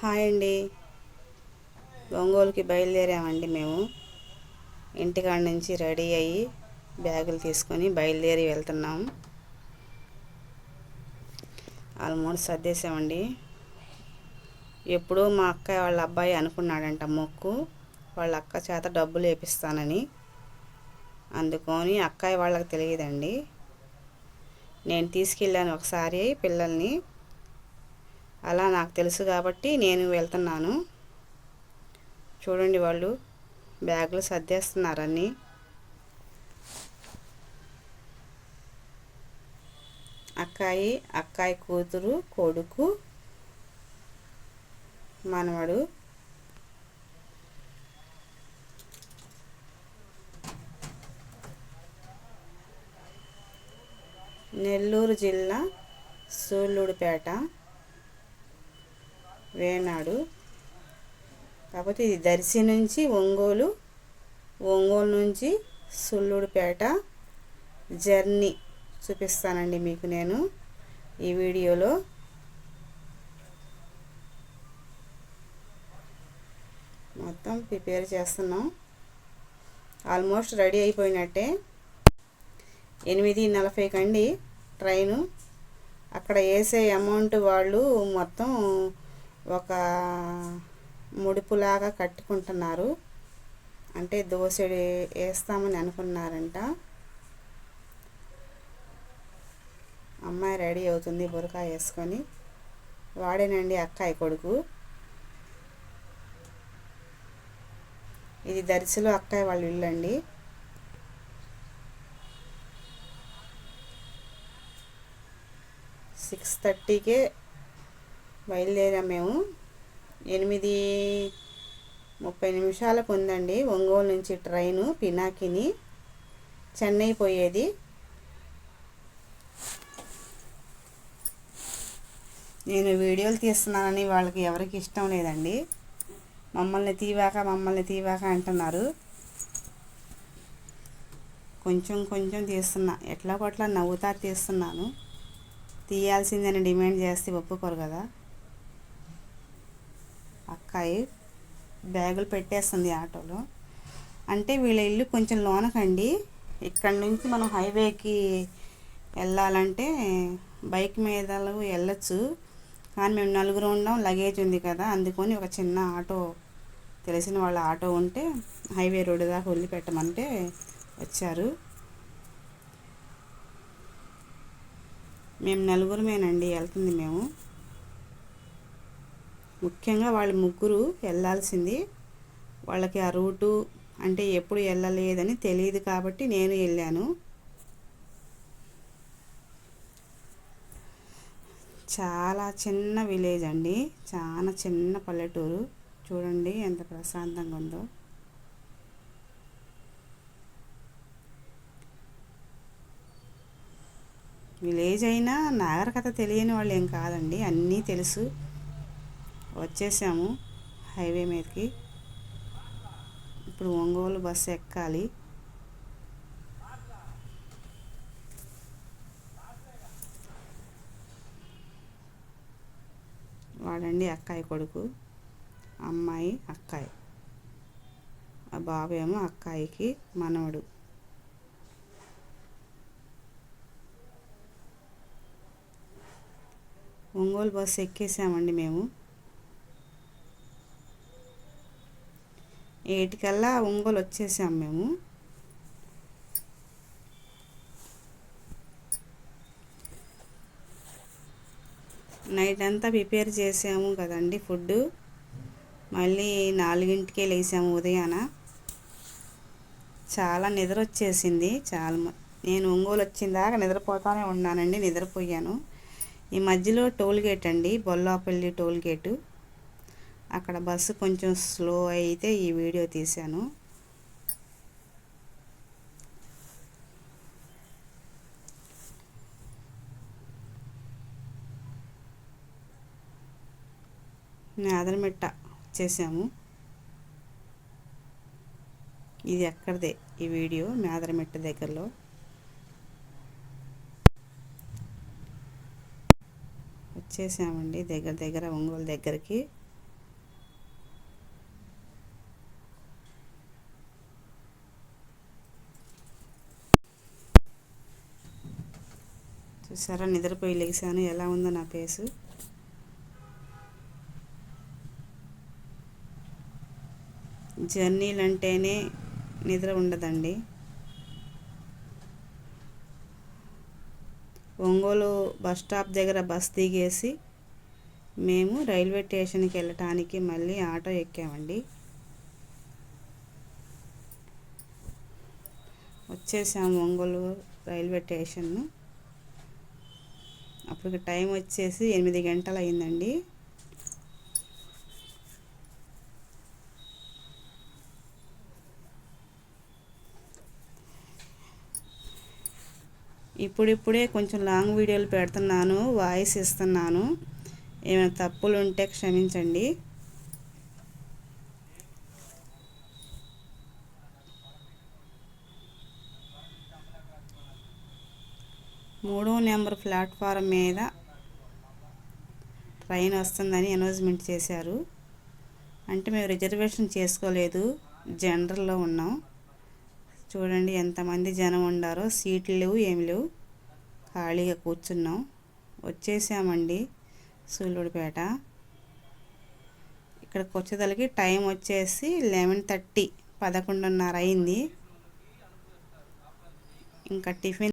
Hi అండి. ఒంగోలుకి బయలుదేరామండి మేము. ఇంటికాడ నుంచి రెడీ అయ్యి బ్యాగులు తీసుకొని బయలుదేరి వెళ్తున్నాం. ఆల్మోస్ట్ సర్దేశామండి. ఎప్పుడూ మా అక్క వాళ్ళ అబ్బాయి అనుకున్నాడంట మొక్కు వాళ్ళ అక్క చేత డబ్బులు వేపిస్తానని. అందుకొని అక్కయ్య వాళ్ళకి తెలియదండి. నేను తీసుకెళ్ళాను ఒకసారి పిల్లల్ని. అలా నాకు తెలుసు కాబట్టి నేను వెళ్తున్నాను. చూడండి వాళ్ళు బ్యాగులు సర్దేస్తున్నారని అక్కాయి అక్కాయి కూతురు కొడుకు మనవడు. నెల్లూరు జిల్లా సూళ్ళూడుపేట. వేనాడు. కాకపోతే ఇది దర్శి నుంచి ఒంగోలు ఒంగోలు నుంచి సుల్లుడుపేట జర్నీ చూపిస్తానండి మీకు నేను ఈ వీడియోలో. మొత్తం ప్రిపేర్ చేస్తున్నాం. ఆల్మోస్ట్ రెడీ అయిపోయినట్టే. ఎనిమిది నలభై కండి ట్రైను. అక్కడ వేసే అమౌంట్ వాళ్ళు మొత్తం ఒక ముడుపులాగా కట్టుకుంటున్నారు. అంటే దోశ వేస్తామని అనుకున్నారంట. అమ్మాయి రెడీ అవుతుంది బురకా వేసుకొని. వాడేనండి అక్కాయి కొడుకు. ఇది దర్శిలో అక్కాయి వాళ్ళు ఇల్లండి. సిక్స్ థర్టీకే బయలుదేరాం మేము. ఎనిమిది ముప్పై నిమిషాలకు ఉందండి ఒంగోలు నుంచి ట్రైను పినాకిని చెన్నై పోయేది. నేను వీడియోలు తీస్తున్నానని వాళ్ళకి ఎవరికి ఇష్టం లేదండి. మమ్మల్ని తీవాక మమ్మల్ని తీవాక అంటున్నారు. కొంచెం కొంచెం తీస్తున్నా. ఎట్లా కొట్లా నవ్వుతా తీస్తున్నాను. తీయాల్సిందని డిమాండ్ చేస్తే ఒప్పుకోరు కదా. అక్కాయి బ్యాగులు పెట్టేస్తుంది ఆటోలో. అంటే వీళ్ళ ఇల్లు కొంచెం లోనకండి. ఇక్కడ నుంచి మనం హైవేకి వెళ్ళాలంటే బైక్ మీద వెళ్ళచ్చు. కానీ మేము నలుగురు ఉండడం లగేజ్ ఉంది కదా అందుకొని ఒక చిన్న ఆటో తెలిసిన వాళ్ళ ఆటో ఉంటే హైవే రోడ్డు దాకా వదిలిపెట్టమంటే వచ్చారు. మేము నలుగురమేనండి వెళ్తుంది మేము. ముఖ్యంగా వాళ్ళ ముగ్గురు వెళ్ళాల్సింది. వాళ్ళకి ఆ రూటు అంటే ఎప్పుడు వెళ్ళలేదని తెలియదు కాబట్టి నేను వెళ్ళాను. చాలా చిన్న విలేజ్ అండి. చాలా చిన్న పల్లెటూరు. చూడండి ఎంత ప్రశాంతంగా ఉందో. విలేజ్ అయినా నాగరికత తెలియని వాళ్ళు ఏం కాదండి. అన్నీ తెలుసు. వచ్చేసాము హైవే మీదకి. ఇప్పుడు ఒంగోలు బస్సు ఎక్కాలి. వాడండి అక్కాయి కొడుకు. అమ్మాయి అక్కాయి. ఆ బాబేమో అక్కాయికి మనవడు. ఒంగోలు బస్సు ఎక్కేసామండి మేము. ఏటికల్లా ఒంగోలు వచ్చేసాం మేము. నైట్ అంతా ప్రిపేర్ చేసాము కదండి ఫుడ్ మళ్ళీ నాలుగింటికే లేసాము ఉదయాన. చాలా నిద్ర వచ్చేసింది చాలా నేను ఒంగోలు వచ్చిన దాకా నిద్రపోతానే ఉన్నానండి నిద్రపోయాను. ఈ మధ్యలో టోల్ గేట్ అండి బొల్లాపల్లి టోల్ గేటు అక్కడ బస్సు కొంచెం స్లో అయితే ఈ వీడియో తీశాను. నేదరమిట్ట వచ్చేసాము ఇది ఎక్కడిదే ఈ వీడియో? మేదరమిట్ట దగ్గరలో. వచ్చేసామండి దగ్గర దగ్గర ఒంగోలు దగ్గరికి. చూసారా? నిద్రపోయి లెగిసాను ఎలా ఉందో నా పేసు జర్నీలు అంటేనే నిద్ర ఉండదండి. ఒంగోలు బస్ స్టాప్ దగ్గర బస్ దిగేసి మేము రైల్వే స్టేషన్కి వెళ్ళటానికి మళ్ళీ ఆటో ఎక్కామండి. వచ్చేసాము ఒంగోలు రైల్వే స్టేషన్ అప్పుడు టైం వచ్చేసి ఎనిమిది గంటలు అయిందండి ఇప్పుడిప్పుడే కొంచెం లాంగ్ వీడియోలు పెడుతున్నాను వాయిస్ ఇస్తున్నాను. ఏమైనా తప్పులు ఉంటే క్షమించండి. మూడో నెంబర్ ప్లాట్ఫారం మీద ట్రైన్ వస్తుందని అనౌన్స్మెంట్ చేశారు. అంటే మేము రిజర్వేషన్ చేసుకోలేదు. జనరల్లో ఉన్నాం. చూడండి ఎంతమంది జనం ఉండారో. సీట్లు లేవు ఏమి లేవు. ఖాళీగా కూర్చున్నాం. వచ్చేసామండి సూళ్ళూడిపేట ఇక్కడికి వచ్చేదలకి టైం వచ్చేసి లెవెన్ థర్టీ పదకొండున్నర అయింది. ఇంకా టిఫిన్